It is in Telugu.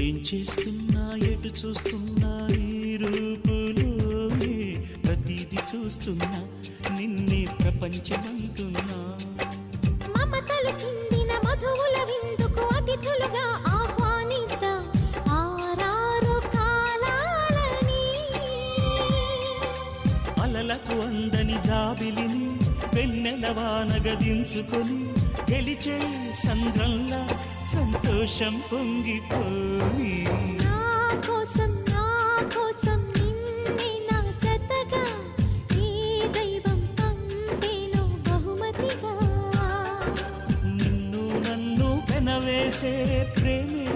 ఏం చేస్తున్నా ఎటు చూస్తున్నా ఈ రూపులోనే ప్రతిదీ చూస్తున్నా నిన్నే ప్రపంచమంటున్నా. మమతలు చిందిన మధువుల అలలకు అందని జాబిలిని వెన్నెల వానగదించుకొని గెలిచే సంద్రంలా సంతోషం పొంగిపోయి. నిన్నే నిన్ను నన్ను పెనవేసే ప్రేమే